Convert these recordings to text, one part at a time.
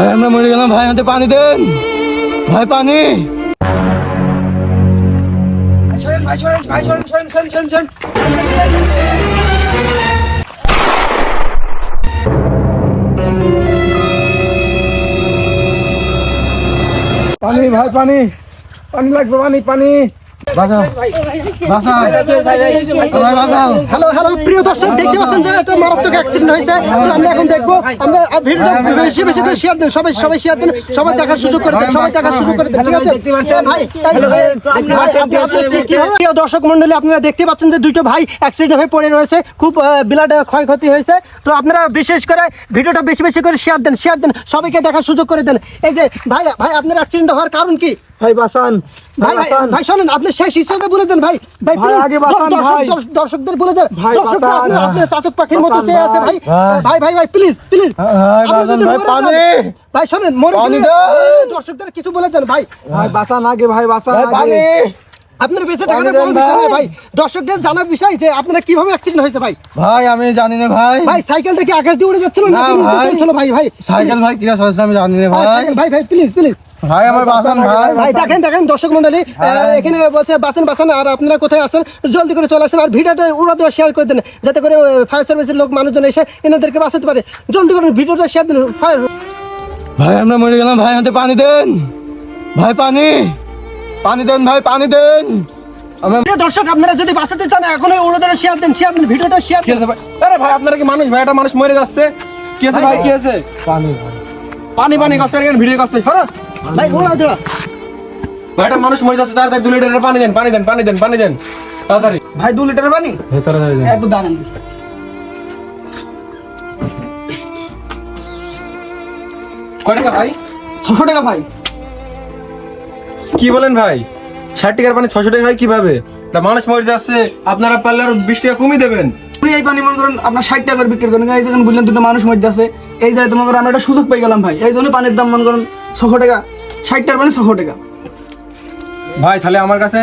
ভাই, আমরা মরে গেলাম, ভাই, আমাদের পানি দেন। ভাই, পানি। পানি, ভাই, পানি। পানি লাগবে, পানি পানি। হ্যালো হ্যালো প্রিয় দর্শক দেখতে পাচ্ছেন যে একটা মারাত্মক অ্যাক্সিডেন্ট হয়েছে। আমরা এখন দেখব আমরা ভিডিওটা বেশি বেশি করে শেয়ার দেন। সবাই সবাই শেয়ার দেন। সবাই দেখার সুযোগ করে দেন সবাই দেখার সুযোগ করে দেন ঠিক আছে? ভাই তাই- ভাই, আপনি- আপনি- কি হবে? প্রিয় দর্শক মন্ডলী আপনারা দেখতে পাচ্ছেন যে দুটো ভাই অ্যাক্সিডেন্ট হয়ে পড়ে রয়েছে। খুব ব্লাড ক্ষয়ক্ষতি হয়েছে। তো আপনারা বিশেষ করে ভিডিওটা বেশি বেশি করে শেয়ার দেন শেয়ার দেন। সবাইকে দেখার সুযোগ করে দেন। এই যে ভাই ভাই আপনার অ্যাক্সিডেন্ট হওয়ার কারণ কি? ভাই বাসান ভাই ভাই শোনেন আপনি শেষ হিসাবে বলে দেন ভাই ভাই ভাই, আগে বাঁচান, দর্শক- ভাই। দর্শক- দর্শকদের বলে দেন দর্শকরা বাঁচান, আপনার- আপনার চাতক পাখির মতো চেয়ে আছে ভাই ভাই। ভাই ভাই ভাই প্লিজ প্লিজ ভাই, বাঁচান, ভাই, পানি। ভাই শোনেন মরে পানি গেলে- দেন। দর্শকদের কিছু বলে দেন ভাই ভাই বাসান আগে ভাই বাসান আগে। আপনার বেঁচে পানি বড় বিষয় নয় ভাই। ভাই দর্শকদের জানার বিষয় যে আপনারা কীভাবে অ্যাক্সিডেন্ট হয়েছে ভাই ভাই আমি জানি না ভাই ভাই সাইকেলটা কি আকাশ দিয়ে উড়ে যাচ্ছিল না ভাই। ভাই সাইকেল ভাই কিরা আমি জানি না ভাই ভাই ভাই প্লিজ প্লিজ ভাই আমার ভাই। ভাই দেখেন দেখেন দর্শক মন্ডলী এখানে বলছে বাসেন বাসেন আর আপনারা কোথায় আছেন? জলদি করে চলে আসেন আর ভিডিওটা শেয়ার করে দেন যাতে করে ফায়ার সার্ভিসের লোক মানুষজন এসে এনাদেরকে বাঁচাতে পারে। জলদি করে ভিডিওটা শেয়ার দেন ফায়ার ভাই আমরা মরে গেলাম ভাই আমাদের পানি দেন। ভাই পানি। পানি দেন ভাই পানি দেন। প্রিয় দর্শক আপনারা যদি বাঁচাতে চান এখন উড়াদুরা শেয়ার দেন শেয়ার দেন ভিডিওটা শেয়ার ভাই? আরে ভাই আপনারা কি মানুষ? ভাই একটা মানুষ মরে যাচ্ছে। কি আছে ভাই। কি আছে? পানি পানি। পানি করছে ভিডিও করছে হ্যাঁ ভাই একটা মানুষ মরে যাচ্ছে তাড়াতাড়ি দু লিটারের পানি দেন পানি দেন পানি দেন পানি দেন। তাড়াতাড়ি। ভাই দু লিটার পানি। একটু কয় টাকা ভাই? ছশো টাকা ভাই। কি বলেন ভাই? ষাট টাকার পানি ছশো টাকা হয় কীভাবে? একটা মানুষ মরে যাচ্ছে আপনারা পারলে আরও বিশ টাকা কমিয়ে দেবেন। আপনি এই পানি মনে করেন আপনার ষাট টাকা করে বিক্রি করেন এই যখন বললেন দুটো মানুষ মধ্যে যাচ্ছে এই মনে করেন আমরা একটা সুযোগ পেয়ে গেলাম ভাই এই জন্য পানির দাম মনে করেন ছশো টাকা ষাট টাকার পানি ছশো টাকা। ভাই তাহলে আমার কাছে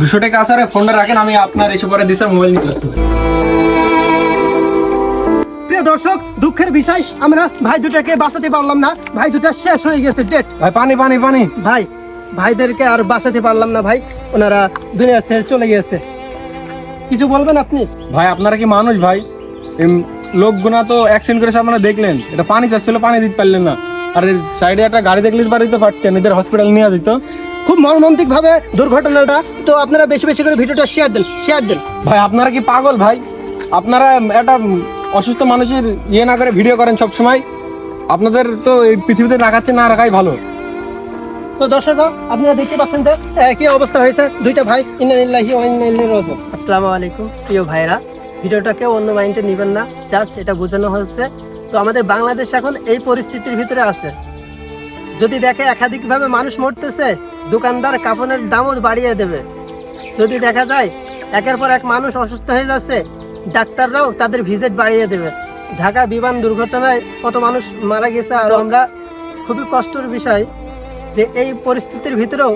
দুশো টাকা আছে আর ফোনটা রাখেন আমি আপনার এসে পরে দিচ্ছি মোবাইল নিয়ে প্রিয় দর্শক দুঃখের বিষয় আমরা ভাই দুটাকে বাঁচাতে পারলাম না। ভাই দুটা শেষ হয়ে গেছে ডেট ভাই পানি পানি পানি। ভাই ভাইদেরকে আর বাঁচাতে পারলাম না ভাই। ওনারা দুনিয়া ছেড়ে চলে গেছে। কিছু বলবেন আপনি? ভাই আপনারা কি মানুষ ভাই? লোকগুনা তো অ্যাক্সিডেন্ট করেছে আপনারা দেখলেন। এটা পানি চাচ্ছিল পানি দিতে পারলেন না। আর সাইডে একটা গাড়ি দেখলে বাড়ি দিতে পারতেন এদের হসপিটাল নিয়ে দিত খুব মর্মান্তিক ভাবে দুর্ঘটনাটা। তো আপনারা বেশি বেশি করে ভিডিওটা শেয়ার দেন শেয়ার দেন। ভাই আপনারা কি পাগল ভাই? আপনারা একটা অসুস্থ মানুষের ইয়ে না করে ভিডিও করেন সব সময় আপনাদের তো এই পৃথিবীতে রাখাচ্ছে না রাখাই ভালো। তো দর্শকরা আপনারা দেখতে পাচ্ছেন যে কি অবস্থা হয়েছে। দুইটা ভাই ইন্নালিল্লাহি ওয়া ইন্না ইলাইহি রাজিউন। আসসালামু আলাইকুম প্রিয় ভাইরা। ভিডিওটাকে অন্য মাইন্ডে নেবেন না। জাস্ট এটা বোঝানো হচ্ছে তো আমাদের বাংলাদেশ এখন এই পরিস্থিতির ভিতরে আছে। যদি দেখে একাধিকভাবে মানুষ মরতেছে, দোকানদার কাপড়ের দামও বাড়িয়ে দেবে। যদি দেখা যায় একের পর এক মানুষ অসুস্থ হয়ে যাচ্ছে, ডাক্তাররাও তাদের ভিজিট বাড়িয়ে দেবে। ঢাকা বিমান দুর্ঘটনায় কত মানুষ মারা গেছে আর আমরা খুবই কষ্টের বিষয় যে এই পরিস্থিতির ভিতরেও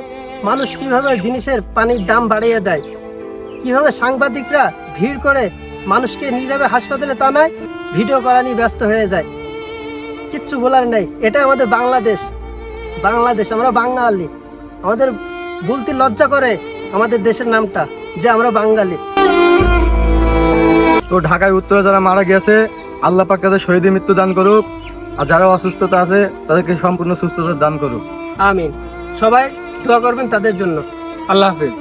মানুষ কীভাবে জিনিসের পানির দাম বাড়িয়ে দেয়, কীভাবে সাংবাদিকরা ভিড় করে মানুষকে নিয়ে যাবে হাসপাতালে তা নয় ভিডিও করা নিয়ে ব্যস্ত হয়ে যায়। কিচ্ছু বলার নেই এটা আমাদের বাংলাদেশ। বাংলাদেশ আমরা বাঙালি। আমাদের বলতে লজ্জা করে আমাদের দেশের নামটা যে আমরা বাঙালি। তো ঢাকায় উত্তরে যারা মারা গেছে আল্লাহ পাক তাদের শহীদের মৃত্যু দান করুক আর যারা অসুস্থতা আছে তাদেরকে সম্পূর্ণ সুস্থতা দান করুক। আমিন। সবাই দোয়া করবেন তাদের জন্য। আল্লাহ হাফেজ।